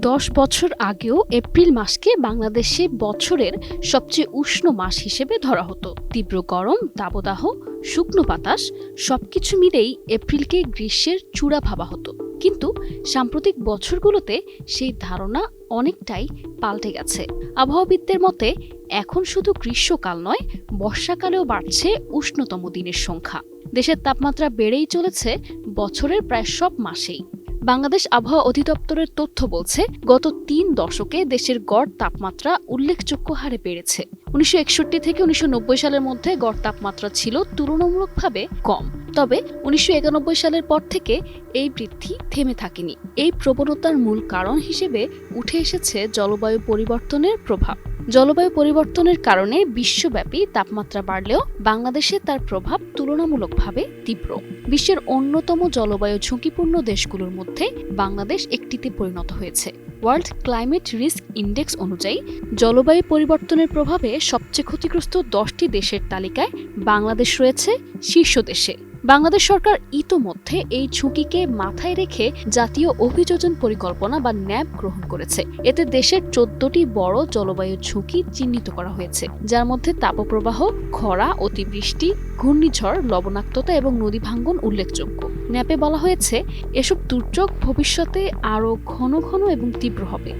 দশ বছর আগেও এপ্রিল মাসকে বাংলাদেশে বছরের সবচেয়ে উষ্ণ মাস হিসেবে ধরা হতো। তীব্র গরম, দাবদাহ, শুকনো বাতাস সবকিছু মিলেই এপ্রিলকে গ্রীষ্মের চূড়া ভাবা হতো। কিন্তু সাম্প্রতিক বছরগুলোতে সেই ধারণা অনেকটাই পাল্টে গেছে। আবহাওয়াবিদদের মতে, এখন শুধু গ্রীষ্মকাল নয়, বর্ষাকালেও বাড়ছে উষ্ণতম দিনের সংখ্যা। দেশের তাপমাত্রা বেড়েই চলেছে বছরের প্রায় সব মাসেই। বাংলাদেশ আবহাওয়া অধিদপ্তরের তথ্য বলছে, গত তিন দশকে দেশের গড় তাপমাত্রা উল্লেখযোগ্য হারে বেড়েছে। উনিশশো একষট্টি থেকে উনিশশো নব্বই সালের মধ্যে গড় তাপমাত্রা ছিল তুলনামূলকভাবে কম। তবে উনিশশো একানব্বই সালের পর থেকে এই বৃদ্ধি থেমে থাকেনি। এই প্রবণতার মূল কারণ হিসেবে উঠে এসেছে জলবায়ু পরিবর্তনের প্রভাব। জলবায়ু পরিবর্তনের কারণে বিশ্বব্যাপী তাপমাত্রা বাড়লেও বাংলাদেশে তার প্রভাব তুলনামূলকভাবে তীব্র। বিশ্বের অন্যতম জলবায়ু ঝুঁকিপূর্ণ দেশগুলোর মধ্যে বাংলাদেশ একটিতে পরিণত হয়েছে। ওয়ার্ল্ড ক্লাইমেট রিস্ক ইন্ডেক্স অনুযায়ী জলবায়ু পরিবর্তনের প্রভাবে সবচেয়ে ক্ষতিগ্রস্ত দশটি দেশের তালিকায় বাংলাদেশ রয়েছে শীর্ষ দেশে। বাংলাদেশ সরকার ইতোমধ্যে এই ঝুঁকিকে মাথায় রেখে জাতীয় অভিযোজন পরিকল্পনা বা ন্যাপ গ্রহণ করেছে। এতে দেশের চোদ্দটি বড় জলবায়ু ঝুঁকি চিহ্নিত করা হয়েছে, যার মধ্যে তাপপ্রবাহ, খরা, অতিবৃষ্টি, ঘূর্ণিঝড়, লবণাক্ততা এবং নদী ভাঙ্গন উল্লেখযোগ্য। ন্যাপে বলা হয়েছে, এসব দুর্যোগ ভবিষ্যতে আরও ঘন ঘন এবং তীব্র হবে।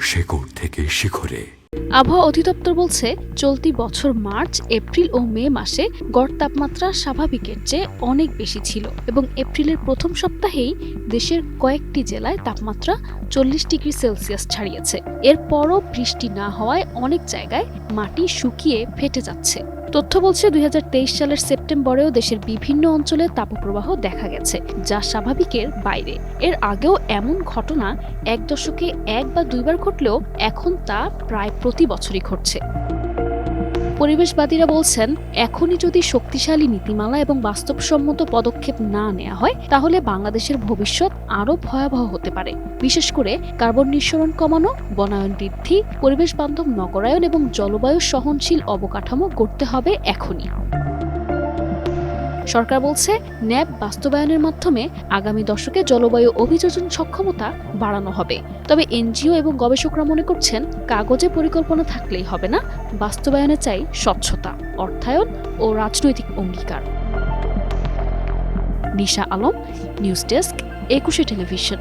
শেকড় থেকে শিখরে। আবহাওয়া অধিদপ্তর বলছে, চলতি বছর মার্চ, এপ্রিল ও মে মাসে গড় তাপমাত্রা স্বাভাবিকের চেয়ে অনেক বেশি ছিল এবং এপ্রিলের প্রথম সপ্তাহেই দেশের কয়েকটি জেলায় তাপমাত্রা চল্লিশ ডিগ্রি সেলসিয়াস ছাড়িয়েছে। এরপরও বৃষ্টি না হওয়ায় অনেক জায়গায় মাটি শুকিয়ে ফেটে যাচ্ছে। তথ্য বলছে, দুই হাজার তেইশ সালের সেপ্টেম্বরেও দেশের বিভিন্ন অঞ্চলে তাপপ্রবাহ দেখা গেছে, যা স্বাভাবিকের বাইরে। এর আগেও এমন ঘটনা এক দশকে এক বা দুইবার ঘটলেও এখন তা প্রায় প্রতি বছরই ঘটছে। পরিবেশবাদীরা বলছেন, এখনই যদি শক্তিশালী নীতিমালা এবং বাস্তবসম্মত পদক্ষেপ না নেওয়া হয়, তাহলে বাংলাদেশের ভবিষ্যৎ আরও ভয়াবহ হতে পারে। বিশেষ করে কার্বন নিঃসরণ কমানো, বনায়ন বৃদ্ধি পরিবেশ বান্ধব নগরায়ন এবং জলবায়ু সহনশীল অবকাঠামো করতে হবে এখনই। সরকার বলছে, ন্যাব বাস্তবায়নের মাধ্যমে আগামী দশকে জলবায়ু অভিযোজন সক্ষমতা বাড়ানো হবে। তবে এনজিও এবং গবেষকরা মনে করছেন, কাগজে পরিকল্পনা থাকলেই হবে না, বাস্তবায়নে চাই স্বচ্ছতা, অর্থায়ন ও রাজনৈতিক অঙ্গীকার। Nisha Alam, news desk, Ekushey television.